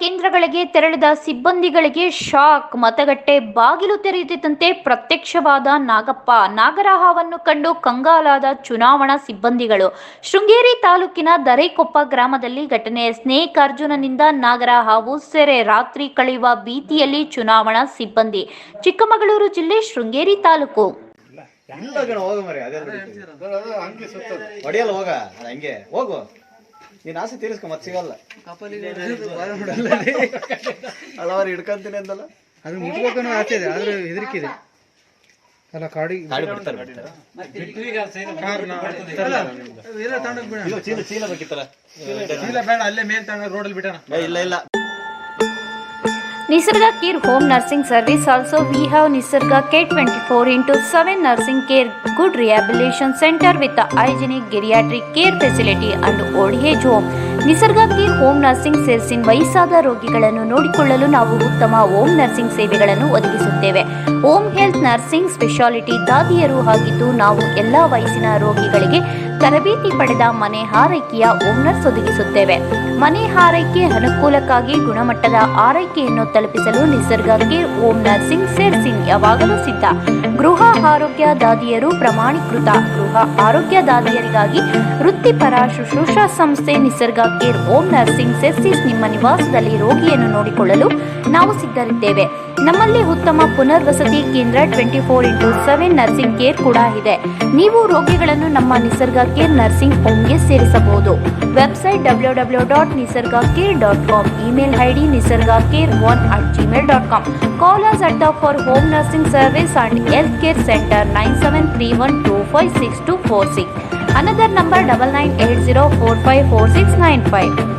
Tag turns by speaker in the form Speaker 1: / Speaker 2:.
Speaker 1: ಕೇಂದ್ರಗಳಿಗೆ ತೆರಳಿದ ಸಿಬ್ಬಂದಿಗಳಿಗೆ ಶಾಕ್. ಮತಗಟ್ಟೆ ಬಾಗಿಲು ತೆರೆಯುತ್ತಿದ್ದಂತೆ ಪ್ರತ್ಯಕ್ಷವಾದ ನಾಗಪ್ಪ. ನಾಗರಹಾವನ್ನು ಕಂಡು ಕಂಗಾಲಾದ ಚುನಾವಣಾ ಸಿಬ್ಬಂದಿಗಳು. ಶೃಂಗೇರಿ ತಾಲೂಕಿನ ದರೇಕೊಪ್ಪ ಗ್ರಾಮದಲ್ಲಿ ಘಟನೆ. ಸ್ನೇಕ್ ಅರ್ಜುನನಿಂದ ನಾಗರಹಾವು ಸೆರೆ. ರಾತ್ರಿ ಕಳೆಯುವ ಭೀತಿಯಲ್ಲಿ ಚುನಾವಣಾ ಸಿಬ್ಬಂದಿ. ಚಿಕ್ಕಮಗಳೂರು ಜಿಲ್ಲೆ ಶೃಂಗೇರಿ ತಾಲೂಕು.
Speaker 2: ಹೋಗ ಮರಿ ಅದೇ ಹೋಗ. ಹಂಗೆ ಹೋಗು. ನೀನ್ ಆಸೆ ತೀರಿಸ್ಕೊ ಮತ್ ಸಿಗಲ್ಲ. ಹಲವಾರು ಹಿಡ್ಕೊಂತೀನಿ ಅಂದಲ್ಲ?
Speaker 3: ಅದು ಮುಟ್ಬೇಕನ್ನೋ ಆಸೆ ಇದೆ ಆದ್ರೆ ಹೆದರಿಕಿದೆ ಇದೆ. ಅಲ್ಲ ಕಾಡಿ
Speaker 2: ಗಾಡಿ ಬಿಡ್ತಾರೆ. ಇದು ಚೀಲ ಚೀಲ ಬೇಕಿತ್ತಲ್ಲ?
Speaker 3: ಇಲ್ಲ ಬೇಡ ಅಲ್ಲೇ ಮೇಲ್ ತಗೊಂಡ ರೋಡಲ್ಲಿ ಬಿಡೋಣ.
Speaker 2: ಏ, ಇಲ್ಲ ಇಲ್ಲ.
Speaker 1: Nisarga Care Home Nursing Service also we have Nisarga K24 into 7 nursing care good rehabilitation center with the hygienic geriatric care facility and old age home. Nisarga care home nursing ಸೇರಿಸಿನ್ ವಯಸ್ಸಾದ ರೋಗಿಗಳನ್ನು ನೋಡಿಕೊಳ್ಳಲು ನಾವು ಉತ್ತಮ ಹೋಮ್ ನರ್ಸಿಂಗ್ ಸೇವೆಗಳನ್ನು ಒದಗಿಸುತ್ತೇವೆ home health nursing speciality ದಾದಿಯರು ಆಗಿದ್ದು ನಾವು ಎಲ್ಲ ವಯಸ್ಸಿನ ರೋಗಿಗಳಿಗೆ ತರಬೇತಿ ಪಡೆದ ಮನೆ ಹಾರೈಕೆಯ ಓನರ್ಸ್ ನರ್ಸ್ ಒದಗಿಸುತ್ತೇವೆ ಮನೆ ಹಾರೈಕೆ ಅನುಕೂಲಕ್ಕಾಗಿ ಗುಣಮಟ್ಟದ ಆರೈಕೆಯನ್ನು ತಲುಪಿಸಲು ನಿಸರ್ಗ ಕೇರ್ ನರ್ಸಿಂಗ್ ನರ್ಸಿಂಗ್ ಸಿಂಗ್ ಯಾವಾಗಲೂ ಸಿದ್ಧ. ಗೃಹ ಆರೋಗ್ಯ ದಾದಿಯರು ಪ್ರಮಾಣೀಕೃತ. ಗೃಹ ಆರೋಗ್ಯ ದಾದಿಯರಿಗಾಗಿ ವೃತ್ತಿಪರ ಶುಶ್ರೂಷಾ ಸಂಸ್ಥೆ ನಿಸರ್ಗ ಕೇರ್ ಓಂ ನರ್ಸಿಂಗ್ ಸೆರ್ಸಿಸ್ ನಿಮ್ಮ ನಿವಾಸದಲ್ಲಿ ರೋಗಿಯನ್ನು ನೋಡಿಕೊಳ್ಳಲು ನಾವು ಸಿದ್ಧರಿದ್ದೇವೆ. ನಮ್ಮಲ್ಲಿ ಉತ್ತಮ ಪುನರ್ವಸತಿ ಕೇಂದ್ರ twenty four into seven nursing care ಕೂಡ ಇದೆ. ನೀವು ರೋಗಿಗಳನ್ನು ನಮ್ಮ ನಿಸರ್ಗ ಕೇರ್ ನರ್ಸಿಂಗ್ ಹೋಮ್ಗೆ ಸೇರಿಸಬಹುದು. Website W W dot Nisarga care dot com, email I D Nisarga care one at Gmail dot com. Call us at for home nursing service and health care centre nine seven three one two five six two four six another number double nine eight zero four five four six nine five.